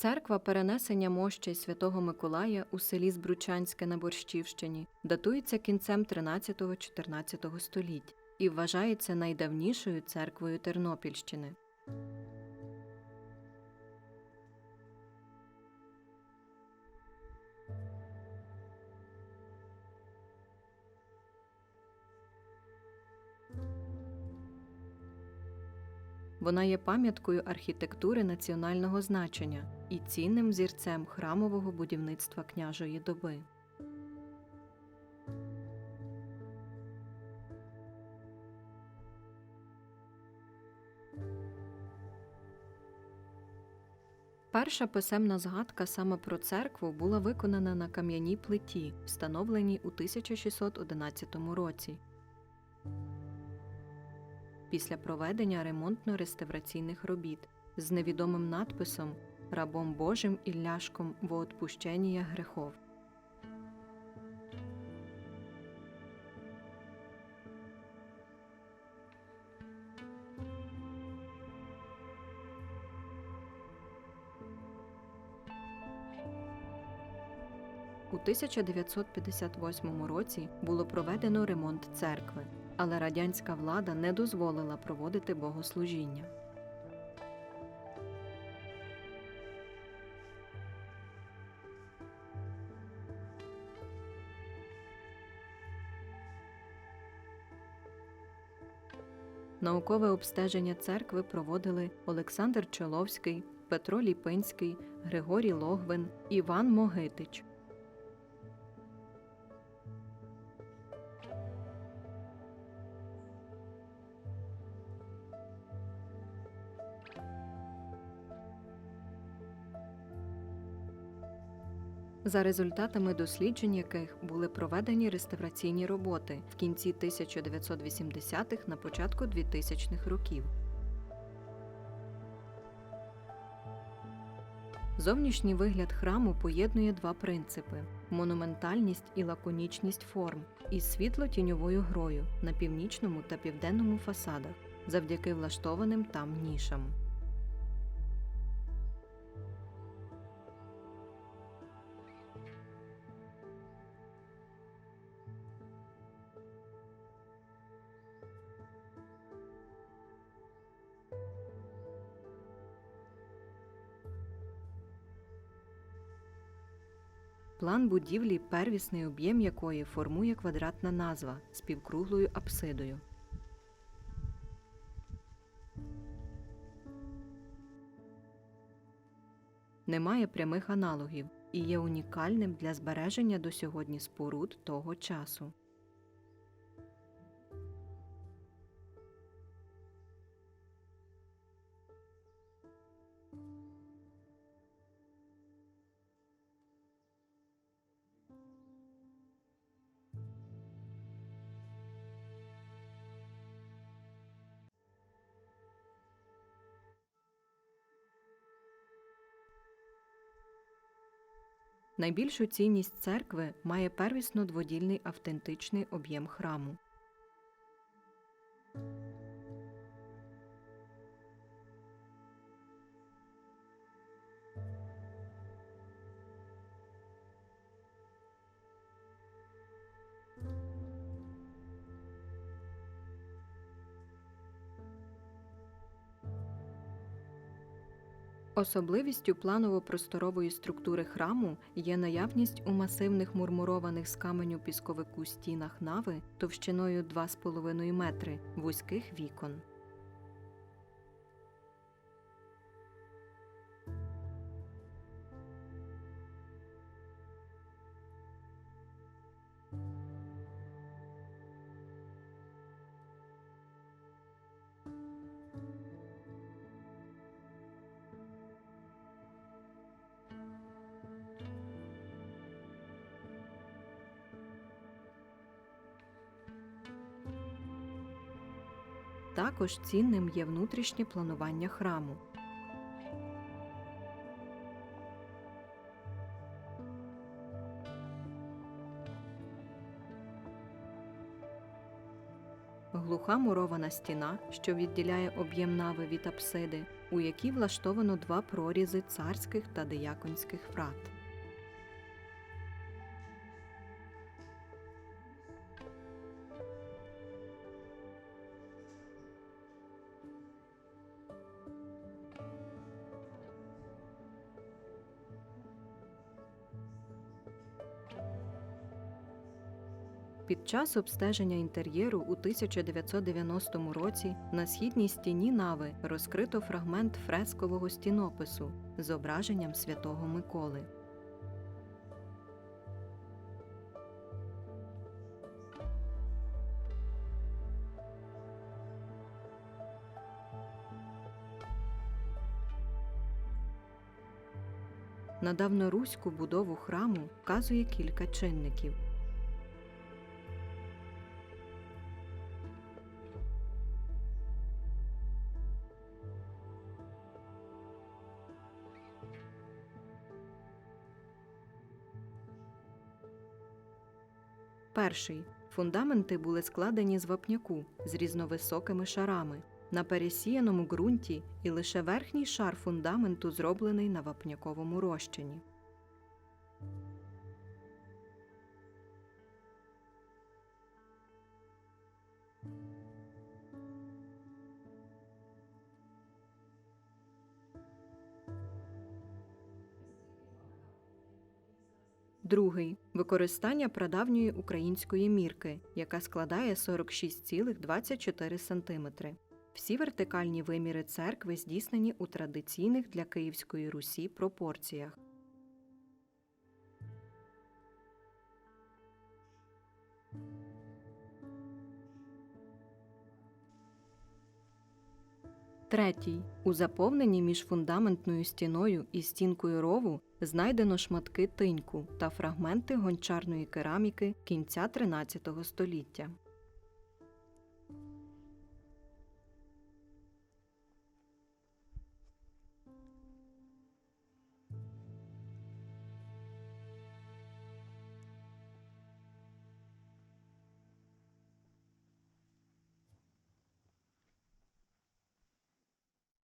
Церква перенесення мощей святого Миколая у селі Збручанське на Борщівщині датується кінцем 13-14 століть і вважається найдавнішою церквою Тернопільщини. Вона є пам'яткою архітектури національного значення і цінним зірцем храмового будівництва княжої доби. Перша писемна згадка саме про церкву була виконана на кам'яній плиті, встановленій у 1611 році після проведення ремонтно-реставраційних робіт з невідомим надписом Рабом Божим Ілляшком во отпущення грехов. У 1958 році було проведено ремонт церкви, але радянська влада не дозволила проводити богослужіння. Наукове обстеження церкви проводили Олександр Чоловський, Петро Ліпинський, Григорій Логвин, Іван Могитич. За результатами досліджень яких були проведені реставраційні роботи в кінці 1980-х на початку 2000-х років. Зовнішній вигляд храму поєднує два принципи монументальність і лаконічність форм із світло-тіньовою грою на північному та південному фасадах завдяки влаштованим там нішам. План будівлі, первісний об'єм якої формує квадратна назва з півкруглою апсидою. Немає прямих аналогів і є унікальним для збереження до сьогодні споруд того часу. Найбільшу цінність церкви має первісно дводільний автентичний об'єм храму. Особливістю планово-просторової структури храму є наявність у масивних мурмурованих з каменю пісковику стінах нави товщиною 2,5 метри вузьких вікон. Також цінним є внутрішнє планування храму. Глуха мурована стіна, що відділяє об'єм нави від апсиди, у якій влаштовано два прорізи царських та дияконських врат. Під час обстеження інтер'єру у 1990 році на східній стіні нави розкрито фрагмент фрескового стінопису з зображенням святого Миколи. На давноруську будову храму вказує кілька чинників. Перший фундаменти були складені з вапняку з різновисокими шарами на пересіяному ґрунті, і лише верхній шар фундаменту зроблений на вапняковому розчині. Другий використання прадавньої української мірки, яка складає 46,24 см. Всі вертикальні виміри церкви здійснені у традиційних для Київської Русі пропорціях. Третій. У заповненні між фундаментною стіною і стінкою рову знайдено шматки тиньку та фрагменти гончарної кераміки кінця 13 століття.